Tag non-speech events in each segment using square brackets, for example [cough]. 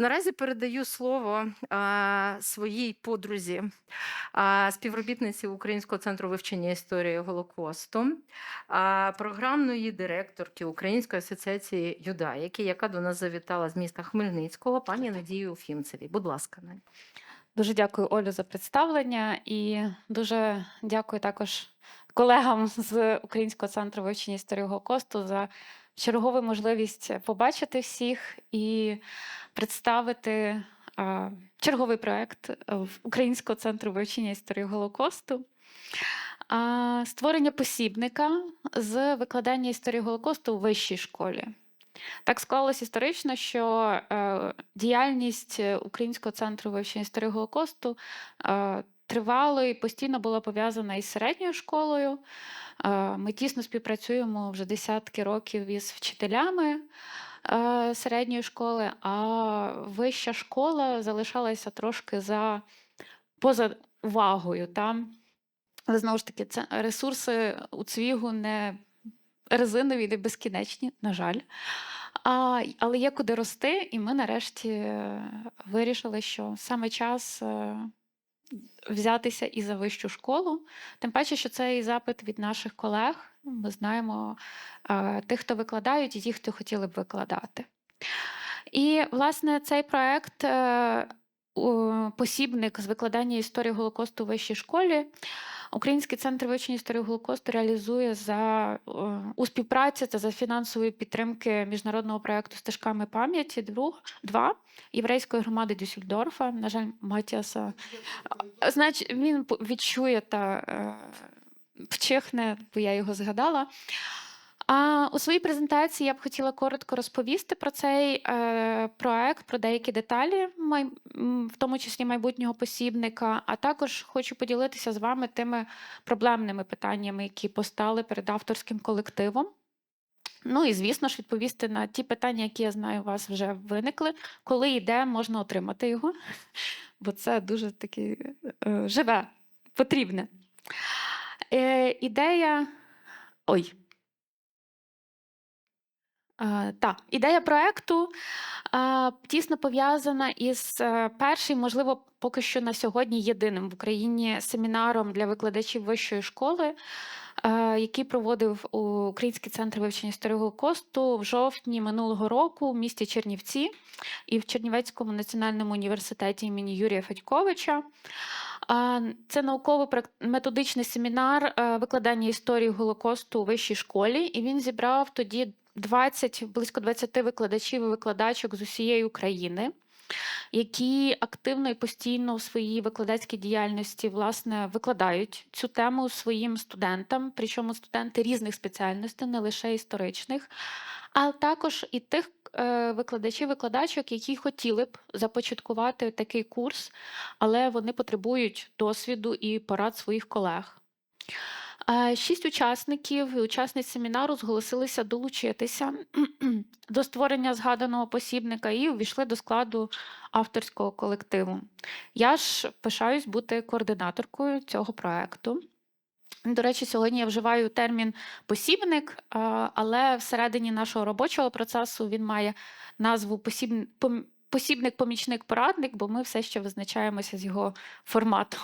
Наразі передаю слово а, своїй подрузі, а, співробітниці Українського центру вивчення історії Голокосту, а, програмної директорки Української асоціації юдаїки, яка до нас завітала з міста Хмельницького, пані Надію Уфімцевій. Будь ласка, Надя. Дуже дякую Олю за представлення і дуже дякую також колегам з Українського центру вивчення історії Голокосту за чергову можливість побачити всіх і представити черговий проект Українського центру вивчення історії Голокосту. Створення посібника з викладання історії Голокосту у вищій школі. Так склалось історично, що е, діяльність Українського центру вивчення історії Голокосту е, тривало і постійно була пов'язана із середньою школою. Е, ми тісно співпрацюємо вже десятки років із вчителями е, середньої школи, а вища школа залишалася трошки за поза увагою. Там. Але знову ж таки, це ресурси у цвігу не резинові, не безкінечні, на жаль. А, але є куди рости, і ми нарешті е, вирішили, що саме час взятися і за вищу школу. Тим паче, що це і запит від наших колег. Ми знаємо е, тих, хто викладають, і ті, хто хотіли б викладати. І, власне, цей проект. Посібник з викладання історії Голокосту у вищій школі. Український центр вивчення історії Голокосту реалізує за у співпраці та за фінансової підтримки міжнародного проекту Стежками пам'яті два єврейської громади Дюссельдорфа. На жаль, Матіаса значить, він відчує та е, вчихне, бо я його згадала. А у своїй презентації я б хотіла коротко розповісти про цей е, проект, про деякі деталі, в тому числі майбутнього посібника. А також хочу поділитися з вами тими проблемними питаннями, які постали перед авторським колективом. Ну і звісно ж відповісти на ті питання, які я знаю, у вас вже виникли, коли і де можна отримати його, [laughs] бо це дуже таке живе, потрібне. Е, ідея. Ой. Е, Так, ідея проекту е, тісно пов'язана із е, першим, можливо, поки що на сьогодні єдиним в Україні семінаром для викладачів вищої школи, е, який проводив Український центр вивчення історії Голокосту в жовтні минулого року в місті Чернівці і в Чернівецькому національному університеті імені Юрія Федьковича. А, Це науково-методичний семінар е, викладання історії Голокосту у вищій школі, і він зібрав тоді 20, близько 20 викладачів і викладачок з усієї України, які активно і постійно в своїй викладацькій діяльності власне викладають цю тему своїм студентам, причому студенти різних спеціальностей, не лише історичних, а також і тих е, викладачів, викладачок, які хотіли б започаткувати такий курс, але вони потребують досвіду і порад своїх колег. Шість учасників і учасниць семінару зголосилися долучитися [clears throat] до створення згаданого посібника і увійшли до складу авторського колективу. Я ж пишаюсь бути координаторкою цього проекту. До речі, сьогодні я вживаю термін посібник, але всередині нашого робочого процесу він має назву посібник-помічник-порадник, бо ми все ще визначаємося з його форматом.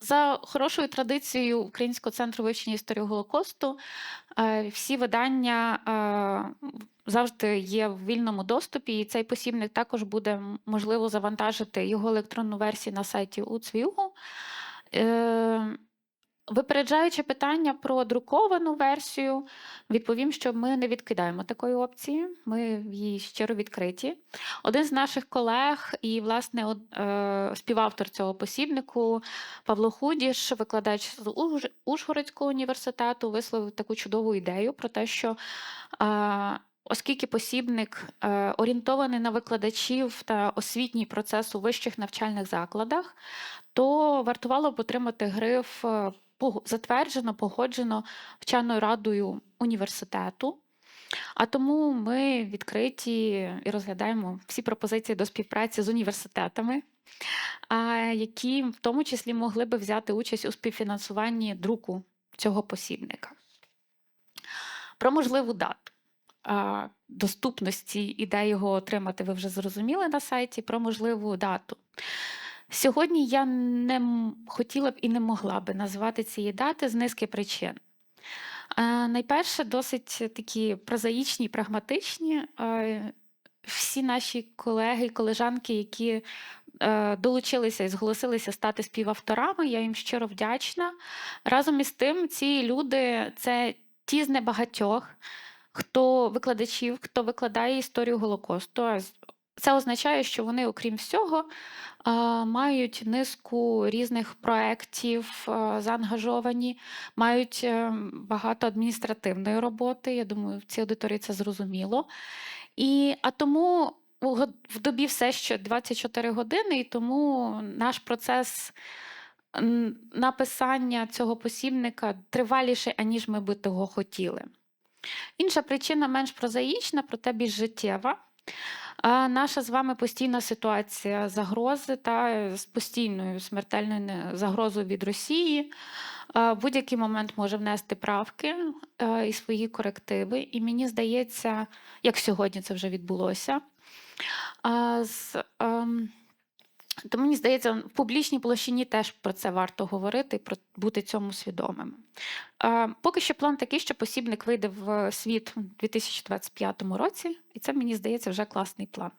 За хорошою традицією Українського центру вивчення історії Голокосту е, всі видання е, завжди є в вільному доступі, і цей посібник також буде можливо завантажити його електронну версію на сайті УЦВІГу. Випереджаючи питання про друковану версію, відповім, що ми не відкидаємо такої опції, ми її щиро відкриті. Один з наших колег і, власне, е, співавтор цього посібнику Павло Худіш, викладач з Уж- Ужгородського університету, висловив таку чудову ідею про те, що е, оскільки посібник е, орієнтований на викладачів та освітній процес у вищих навчальних закладах, то вартувало б отримати гриф затверджено, погоджено вченою радою університету. А тому ми відкриті і розглядаємо всі пропозиції до співпраці з університетами, які в тому числі могли би взяти участь у співфінансуванні друку цього посібника. Про можливу дату. доступності і де його отримати, ви вже зрозуміли на сайті про можливу дату. Сьогодні я не хотіла б і не могла би назвати цієї дати з низки причин. Е, Найперше, досить такі прозаїчні, прагматичні. Е, Всі наші колеги і колежанки, які е, долучилися і зголосилися стати співавторами, я їм щиро вдячна. Разом із тим, ці люди це ті з небагатьох, хто викладачів, хто викладає історію Голокосту. Це означає, що вони, окрім всього, мають низку різних проєктів, заангажовані, мають е, багато адміністративної роботи. Я думаю, в цій аудиторії це зрозуміло. І, а тому в добі все ще 24 години, і тому наш процес написання цього посібника триваліший, аніж ми би того хотіли. Інша причина менш прозаїчна, проте більш життєва. Наша з вами постійна ситуація загрози та з постійною смертельною загрозою від Росії. В будь-який момент може внести правки е, і свої корективи. І мені здається, як сьогодні це вже відбулося. з, ем, то мені здається, в публічній площині теж про це варто говорити про бути цьому свідомим. Поки що план такий, що посібник вийде в світ у 2025 році, і це мені здається вже класний план.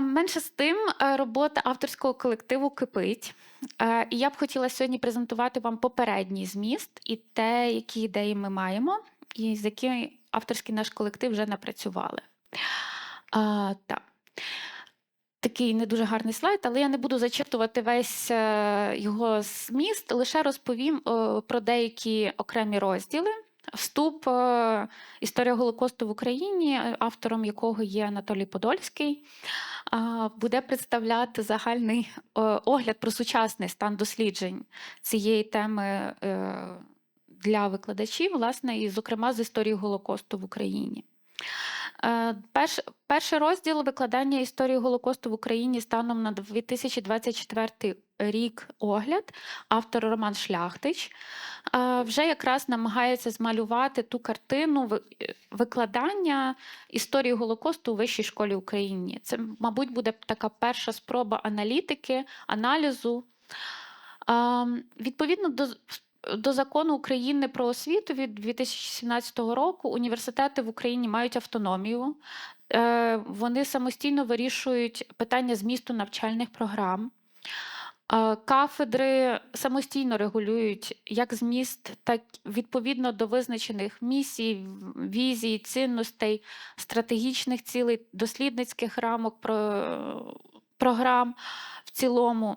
Менше з тим, е, робота авторського колективу кипить. Е, І я б хотіла сьогодні презентувати вам попередній зміст і те, які ідеї ми маємо, і з якими авторський наш колектив вже напрацювали. Так. Такий не дуже гарний слайд, але я не буду зачитувати весь е, його зміст, лише розповім е, про деякі окремі розділи. Вступ е, Історія Голокосту в Україні, автором якого є Анатолій Подольський, буде представляти загальний огляд про сучасний стан досліджень цієї теми для викладачів, власне, і, зокрема, з історії Голокосту в Україні. Е, Перш, перший розділ викладання історії Голокосту в Україні станом на 2024 рік огляд, автор Роман Шляхтич, е, вже якраз намагається змалювати ту картину викладання історії Голокосту у Вищій школі України. Це, мабуть, буде така перша спроба аналітики, аналізу. Відповідно до до закону України про освіту від 2017 року університети в Україні мають автономію. Е, Вони самостійно вирішують питання змісту навчальних програм. Е, Кафедри самостійно регулюють як зміст, так відповідно до визначених місій, візій, цінностей, стратегічних цілей, дослідницьких рамок про, програм в цілому.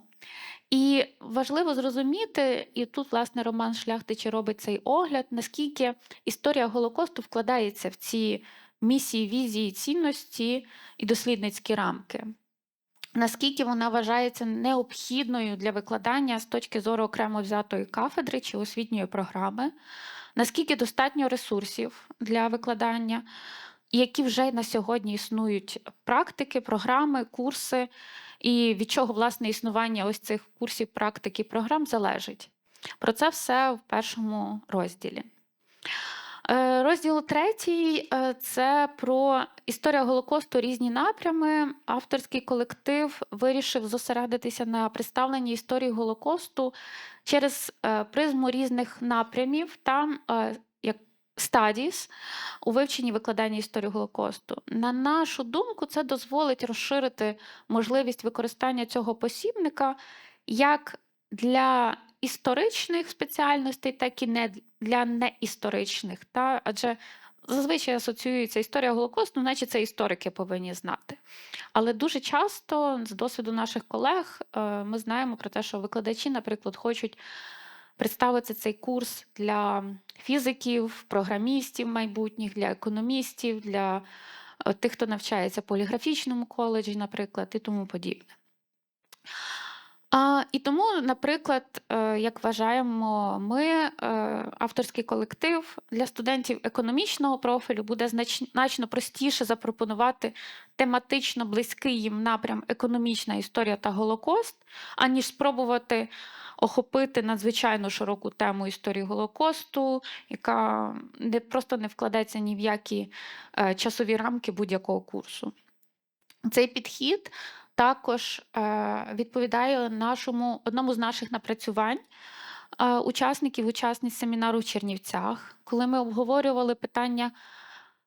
І важливо зрозуміти, і тут, власне, Роман Шляхтич робить цей огляд, наскільки історія Голокосту вкладається в ці місії, візії, цінності і дослідницькі рамки. Наскільки вона вважається необхідною для викладання з точки зору окремо взятої кафедри чи освітньої програми, наскільки достатньо ресурсів для викладання, які вже на сьогодні існують практики, програми, курси, і від чого власне існування ось цих курсів, практик і програм залежить. Про це все в першому розділі. Е, Розділ третій е, це про історія Голокосту, різні напрями. Авторський колектив вирішив зосередитися на представленні історії Голокосту через е, призму різних напрямів та стадіс у вивченні викладання історії Голокосту. На нашу думку, це дозволить розширити можливість використання цього посібника як для історичних спеціальностей, так і не для неісторичних. Та? Адже зазвичай асоціюється історія Голокосту, наче це історики повинні знати. Але дуже часто, з досвіду наших колег, е, ми знаємо про те, що викладачі, наприклад, хочуть представити цей курс для фізиків, програмістів майбутніх, для економістів, для е, тих, хто навчається в поліграфічному коледжі, наприклад, і тому подібне. І тому, наприклад, е, як вважаємо ми, е, авторський колектив для студентів економічного профілю буде значно простіше запропонувати тематично близький їм напрям економічна історія та Голокост, аніж спробувати охопити надзвичайно широку тему історії Голокосту, яка не просто не вкладеться ні в які е, часові рамки будь-якого курсу. Цей підхід також е, відповідає нашому одному з наших напрацювань е, учасників, учасниць семінару в Чернівцях, коли ми обговорювали питання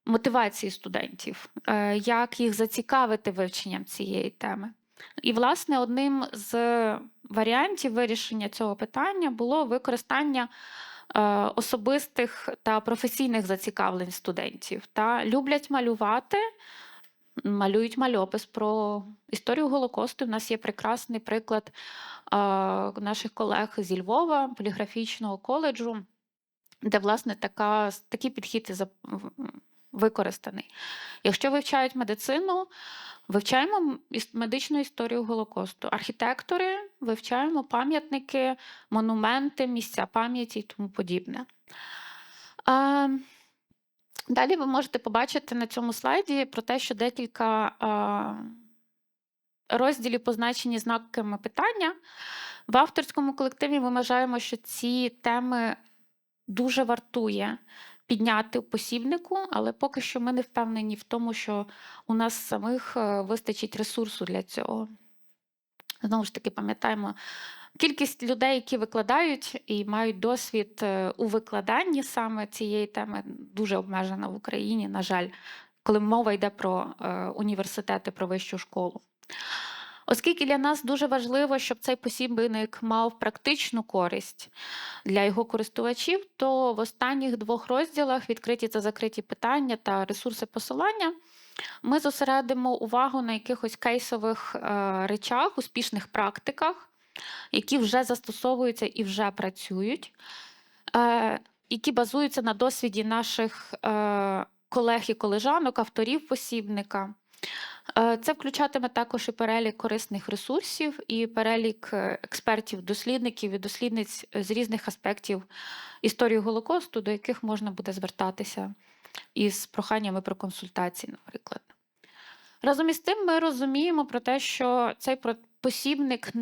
мотивації студентів, як їх зацікавити вивченням цієї теми. І, власне, одним з варіантів вирішення цього питання було використання е, особистих та професійних зацікавлень студентів. Та люблять малювати, малюють мальопис про історію Голокосту. У нас є прекрасний приклад е, наших колег зі Львова, поліграфічного коледжу, де, власне, така, такий підхід використаний. Якщо вивчають медицину, вивчаємо медичну історію Голокосту. Архітектори вивчаємо пам'ятники, монументи, місця пам'яті і тому подібне. Далі ви можете побачити на цьому слайді про те, що декілька розділів позначені знаками питання. В авторському колективі ми вважаємо, що ці теми дуже вартує підняти посібнику, але поки що ми не впевнені в тому, що у нас самих е, вистачить ресурсу для цього. Знову ж таки, пам'ятаємо, кількість людей, які викладають і мають досвід е, у викладанні саме цієї теми, дуже обмежена в Україні, на жаль, коли мова йде про е, університети, про вищу школу. Оскільки для нас дуже важливо, щоб цей посібник мав практичну користь для його користувачів, то в останніх двох розділах відкриті та закриті питання та ресурси посилання ми зосередимо увагу на якихось кейсових е, речах, успішних практиках, які вже застосовуються і вже працюють, е, які базуються на досвіді наших е, колег і колежанок, авторів посібника. Е, Це включатиме також і перелік корисних ресурсів, і перелік е, експертів, дослідників і дослідниць з різних аспектів історії Голокосту, до яких можна буде звертатися із проханнями про консультації, наприклад. Разом із тим, ми розуміємо про те, що цей посібник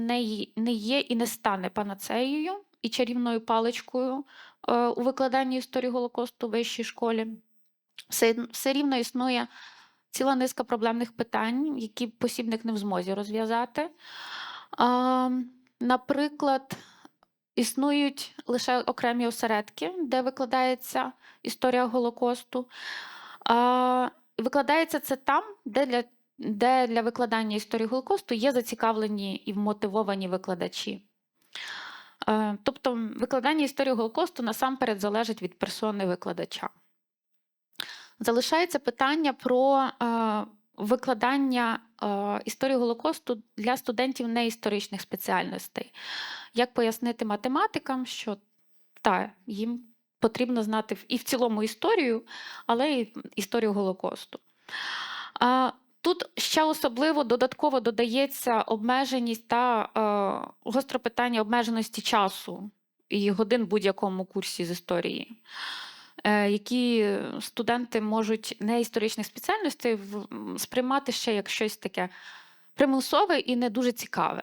не є і не стане панацеєю і чарівною паличкою е, у викладанні історії Голокосту у вищій школі. Все, все рівно існує ціла низка проблемних питань, які посібник не в змозі розв'язати. Наприклад, існують лише окремі осередки, де викладається історія Голокосту. Викладається це там, де для, де для викладання історії Голокосту є зацікавлені і вмотивовані викладачі. Е, Тобто викладання історії Голокосту насамперед залежить від персони викладача. Залишається питання про е, викладання е, історії Голокосту для студентів неісторичних спеціальностей. Як пояснити математикам, що та, їм потрібно знати і в цілому історію, але й історію Голокосту. Тут ще особливо додатково додається обмеженість та е, гостре питання обмеженості часу і годин в будь-якому курсі з історії які студенти можуть не історичних спеціальностей сприймати ще як щось таке примусове і не дуже цікаве.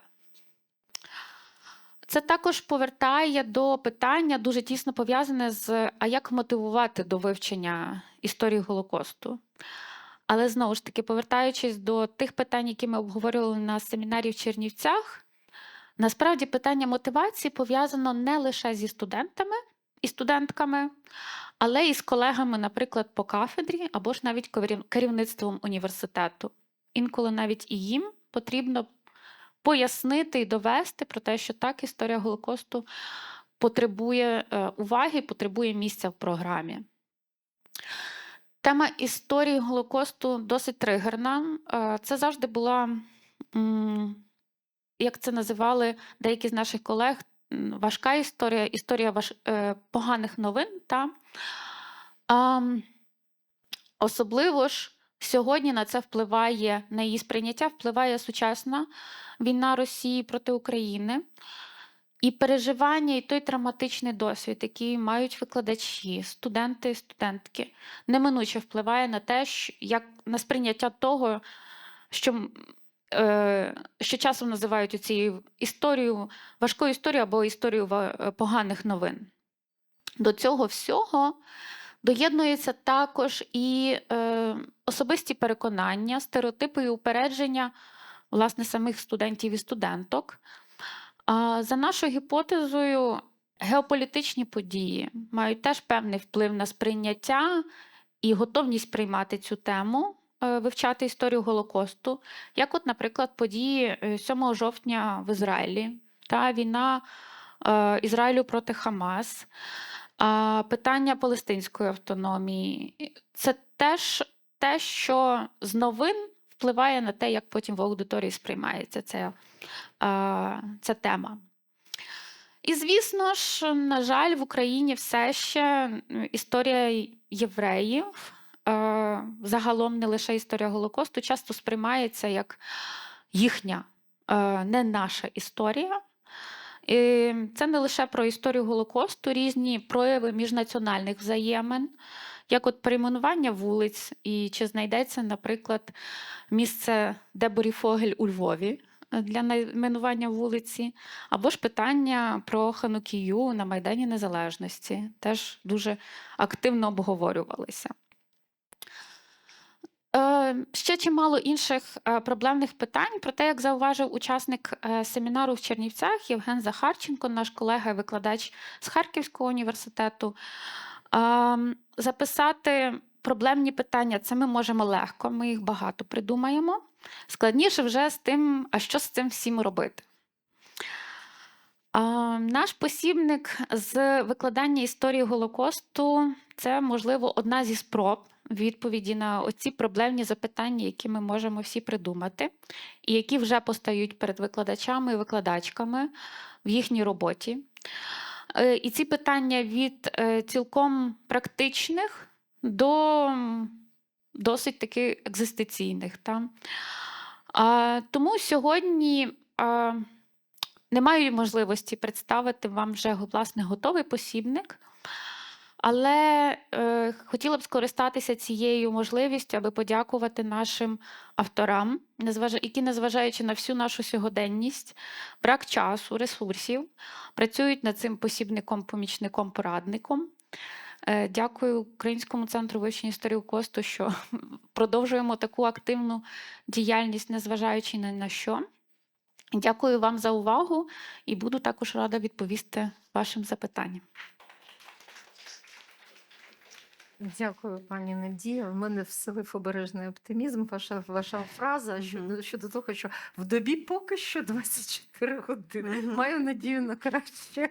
Це також повертає до питання, дуже тісно пов'язане з а як мотивувати до вивчення історії Голокосту. Але знову ж таки, повертаючись до тих питань, які ми обговорювали на семінарі в Чернівцях, насправді питання мотивації пов'язано не лише зі студентами і студентками, але і з колегами, наприклад, по кафедрі або ж навіть керівництвом університету. Інколи навіть і їм потрібно пояснити і довести про те, що так історія Голокосту потребує е, уваги, потребує місця в програмі. Тема історії Голокосту досить тригерна. Е, Це завжди була, як це називали деякі з наших колег, важка історія, історія важ... е, поганих новин. Та? А, особливо ж Сьогодні на це впливає на її сприйняття, впливає сучасна війна Росії проти України. І переживання, і той травматичний досвід, який мають викладачі, студенти і студентки, неминуче впливає на те, як на сприйняття того, що, що часом називають цією історією, важкою історією або історією е, поганих новин. До цього всього доєднується також і е, особисті переконання, стереотипи і упередження власне самих студентів і студенток. А за нашою гіпотезою, геополітичні події мають теж певний вплив на сприйняття і готовність приймати цю тему, е, вивчати історію Голокосту, як, от, наприклад, події е, 7 жовтня в Ізраїлі та війна е, Ізраїлю проти Хамас, питання палестинської автономії. Це теж те, що з новин впливає на те, як потім в аудиторії сприймається ця, ця тема. І, звісно ж, на жаль, в Україні все ще історія євреїв, е, загалом не лише історія Голокосту, часто сприймається як їхня, е, не наша історія. І це не лише про історію Голокосту, різні прояви міжнаціональних взаємин, як от перейменування вулиць, і чи знайдеться, наприклад, місце Деборі Фогель у Львові е, для найменування вулиці, або ж питання про Ханукію на Майдані Незалежності теж дуже активно обговорювалися. Е, Ще чимало інших е, проблемних питань. Проте, як зауважив учасник е, семінару в Чернівцях Євген Захарченко, наш колега і викладач з Харківського університету, ем, записати проблемні питання це ми можемо легко, ми їх багато придумаємо. Складніше вже з тим, а що з цим всім робити. Наш посібник з викладання історії Голокосту це, можливо, одна зі спроб відповіді на оці проблемні запитання, які ми можемо всі придумати, і які вже постають перед викладачами і викладачками в їхній роботі. Е, І ці питання від е, цілком практичних до досить таки екзистенційних. Та? Тому сьогодні не маю можливості представити вам вже власне готовий посібник. Але е, хотіла б скористатися цією можливістю, аби подякувати нашим авторам, які, незважаючи на всю нашу сьогоденність, брак часу, ресурсів, працюють над цим посібником, помічником, порадником. Е, Дякую Українському центру вивчення історії косту, що [laughs] продовжуємо таку активну діяльність, незважаючи ні на що. Дякую вам за увагу і буду також рада відповісти вашим запитанням. Дякую, пані Надія. В мене вселив обережний оптимізм. Ваша ваша фраза щодо, щодо того, що в добі поки що [laughs] 24 години. Маю надію на краще.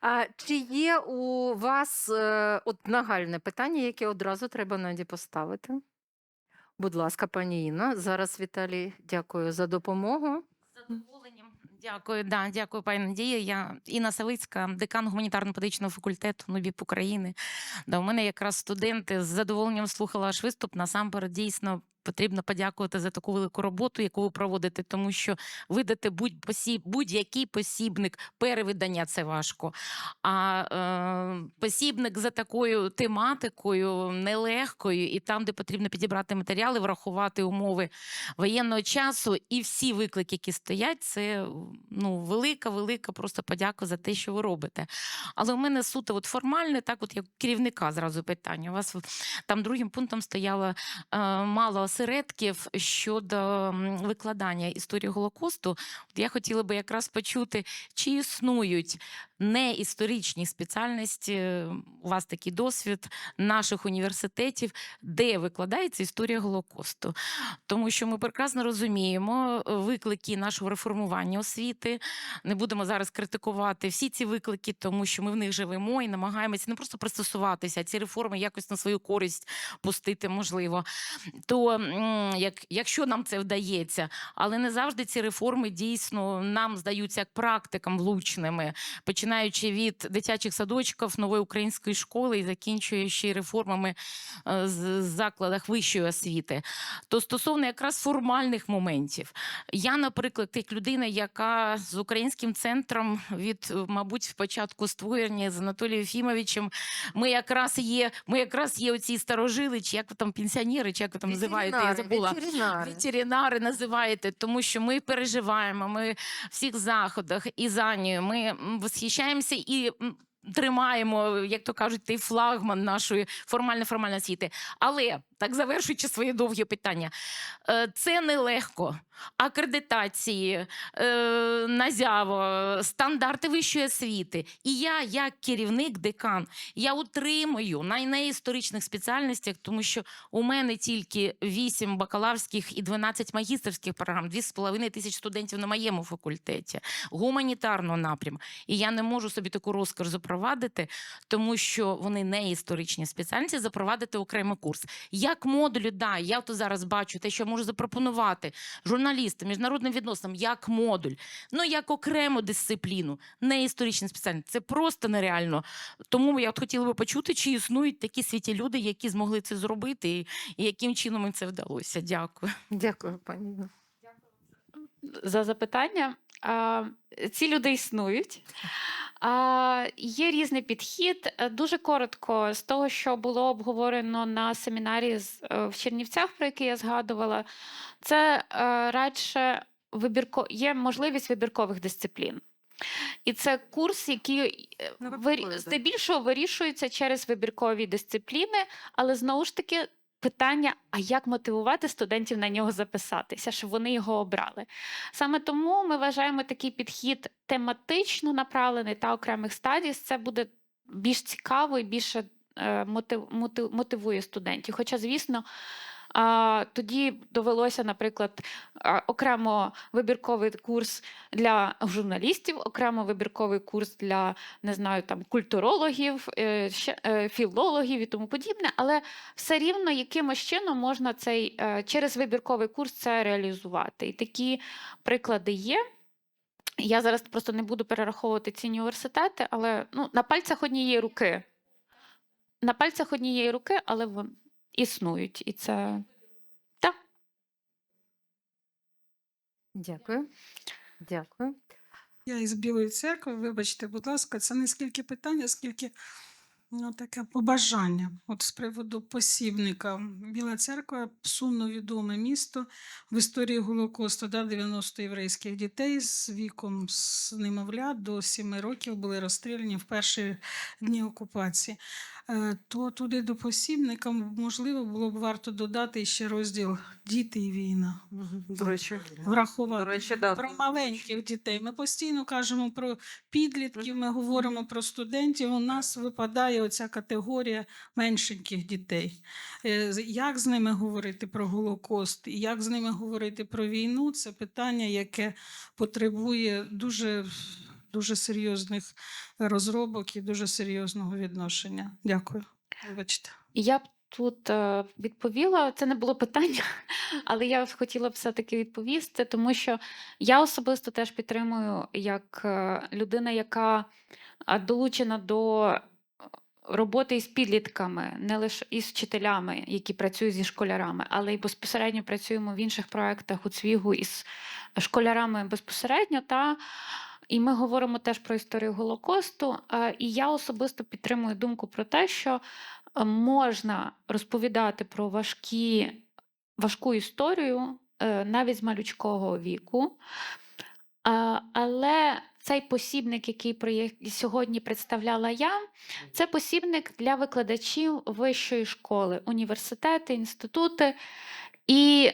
А чи є у вас е, от нагальне питання, яке одразу треба Наді поставити? Будь ласка, пані Інна. Зараз Віталій, дякую за допомогу. З задоволенням. Дякую, да, дякую, пані Надія. Я Інна Савицька, декан гуманітарно-педагогічного факультету НУБІП України. Да, у мене якраз студенти з задоволенням слухала ваш виступ. Насамперед, дійсно потрібно подякувати за таку велику роботу, яку ви проводите, тому що видати будь-який посібник, перевидання це важко. А е, посібник за такою тематикою нелегкою, і там, де потрібно підібрати матеріали, врахувати умови воєнного часу і всі виклики, які стоять, це ну велика, велика просто подяка за те, що ви робите. Але у мене суто от формальне, так от як керівника зразу питання. У вас там другим пунктом стояло е, мало осередків щодо викладання історії Голокосту. От я хотіла би якраз почути, чи існують неісторичні спеціальності. У вас такий досвід наших університетів, де викладається історія Голокосту. Тому що ми прекрасно розуміємо е, виклики нашого реформування освіти. Не будемо зараз критикувати всі ці виклики, тому що ми в них живемо і намагаємося не просто пристосуватися, а ці реформи якось на свою користь пустити можливо. То як, якщо нам це вдається, але не завжди ці реформи дійсно нам здаються як практикам влучними, починаючи від дитячих садочків, нової української школи і закінчуючи реформами е, з закладах вищої освіти. То стосовно якраз формальних моментів, я, наприклад, як людина, яка з українським центром від, мабуть, початку створення з Анатолієм Єфімовичем, ми якраз є, ми якраз є оці старожили, чи як ви там пенсіонери, чи як ви там називаєте, я забула. ветеринари. Ветеринари називаєте, тому що ми переживаємо, ми в всіх заходах і за нею. Ми восхищаємося і. Тримаємо, як то кажуть, той флагман нашої формально-формальної освіти. Але так завершуючи своє довге питання, е, це нелегко. Акредитації, е, назяво, стандарти вищої освіти. І я, як керівник, декан, я утримую на неісторичних спеціальностях, тому що у мене тільки 8 бакалаврських і 12 магістерських програм, 2,5 тисяч студентів на моєму факультеті, гуманітарного напряму. І я не можу собі таку розкош запровадити, тому що вони не історичні спеціальності, запровадити окремий курс. Як модулю, да, я то зараз бачу те, що можу запропонувати журналістам, міжнародним відносинам, як модуль, ну як окрему дисципліну, не історичні спеціальності. Це просто нереально. Тому я от хотіла би почути, чи існують такі світі люди, які змогли це зробити, і, яким чином їм це вдалося. Дякую. Дякую, пані. За запитання. А, ці люди існують. А, є різний підхід. Е, Дуже коротко з того, що було обговорено на семінарі з, е, в Чернівцях, про який я згадувала, це е, радше вибірко... є можливість вибіркових дисциплін. І це курс, який Ну, здебільшого вирішується через вибіркові дисципліни, але знову ж таки питання: а як мотивувати студентів на нього записатися, щоб вони його обрали? Саме тому ми вважаємо такий підхід тематично направлений та окремих стадій. Це буде більш цікаво і більше е, мотив, мотив, мотивує студентів. Хоча, звісно. А, тоді довелося, наприклад, окремо вибірковий курс для журналістів, окремо вибірковий курс для не знаю, там культурологів, е, е, філологів і тому подібне. Але все рівно якимось чином можна цей е, через вибірковий курс це реалізувати. І такі приклади є. Я зараз просто не буду перераховувати ці університети, але ну, на пальцях однієї руки. На пальцях однієї руки, але існують. І це так. Дякую. Дякую. Я із Білої церкви, вибачте, будь ласка, це не скільки питання, скільки ну, таке побажання. От з приводу посібника. Біла церква сумно відоме місто в історії Голокосту, да, 90 єврейських дітей з віком з немовля до 7 років були розстріляні в перші дні окупації. Е, То туди до посібника, можливо, було б варто додати ще розділ Діти і війна. До речі, Врахувати до речі, да. про маленьких дітей. Ми постійно кажемо про підлітків, ми говоримо про студентів. У нас випадає оця категорія меншеньких дітей. Е, Як з ними говорити про Голокост і як з ними говорити про війну? Це питання, яке потребує дуже, дуже серйозних розробок і дуже серйозного відношення. Дякую. Вибачте. Я б тут е, відповіла, це не було питання, [laughs] але я хотіла б все-таки відповісти, тому що я особисто теж підтримую як е, людина, яка е, долучена до роботи із підлітками, не лише із вчителями, які працюють зі школярами, але й безпосередньо працюємо в інших проєктах у Цвігу із школярами безпосередньо. Та і ми говоримо теж про історію Голокосту. І я особисто підтримую думку про те, що е, можна розповідати про важкі, важку історію е, навіть з малючкого віку. Але цей посібник, який сьогодні представляла я, це посібник для викладачів вищої школи, університети, інститути. І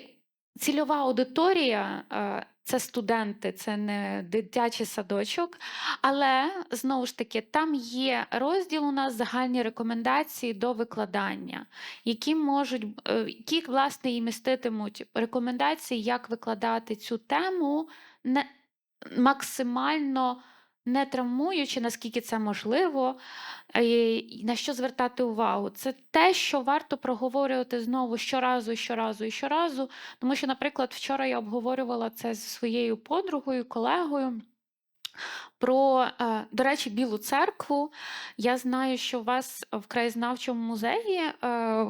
цільова аудиторія е, це студенти, це не дитячий садочок. Але знову ж таки, там є розділ у нас загальні рекомендації до викладання, які можуть, е, які власне і міститимуть рекомендації, як викладати цю тему максимально не травмуючи, наскільки це можливо, е, і на що звертати увагу. Це те, що варто проговорювати знову щоразу, щоразу і щоразу. Тому що, наприклад, вчора я обговорювала це зі своєю подругою, колегою. Про, е, до речі, Білу церкву. Я знаю, що у вас в краєзнавчому музеї е,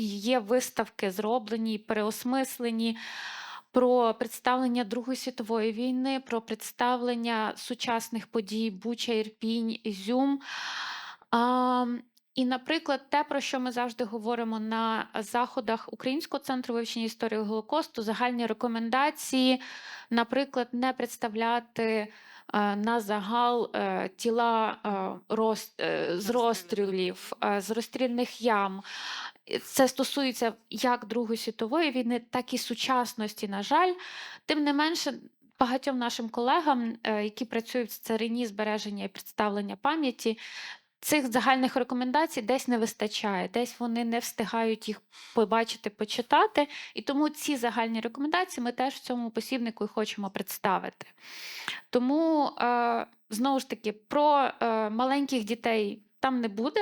є виставки, зроблені, переосмислені про представлення Другої світової війни, про представлення сучасних подій Буча, Ірпінь, Ізюм. А, і, наприклад, те, про що ми завжди говоримо на заходах Українського центру вивчення історії Голокосту, загальні рекомендації, наприклад, не представляти е, на загал е, тіла е, роз- з розстрілів, з розстрільних ям. Це стосується як Другої світової війни, так і сучасності, на жаль. Тим не менше, багатьом нашим колегам, е, які працюють в царині збереження і представлення пам'яті, цих загальних рекомендацій десь не вистачає, десь вони не встигають їх побачити, почитати. І тому ці загальні рекомендації ми теж в цьому посібнику і хочемо представити. Тому, е, знову ж таки, про е, маленьких дітей там не буде.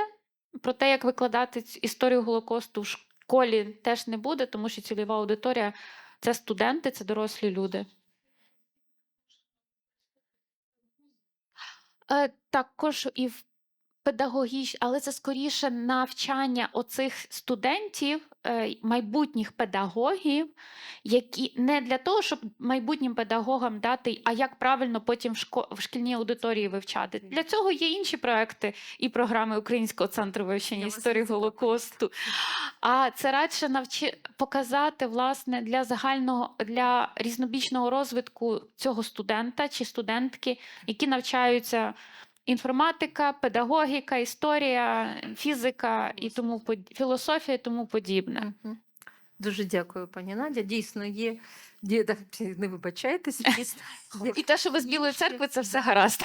Про те, як викладати історію Голокосту в школі, теж не буде, тому що цільова аудиторія це студенти, це дорослі люди. Е, також і в педагогіч, але це скоріше навчання оцих студентів, е, майбутніх педагогів, які не для того, щоб майбутнім педагогам дати, а як правильно потім в, шко- в шкільній аудиторії вивчати. Для цього є інші проекти і програми Українського центру вивчення Я історії. Голокосту. А це радше навчи показати власне для загального для різнобічного розвитку цього студента чи студентки, які навчаються інформатика, педагогіка, історія, фізика і тому под- філософія і тому подібне. Угу. Дуже дякую, пані Надя. Дійсно, є. Ді... Не вибачайтесь, дійсно. І те, що ви з Білої церкви, це все гаразд.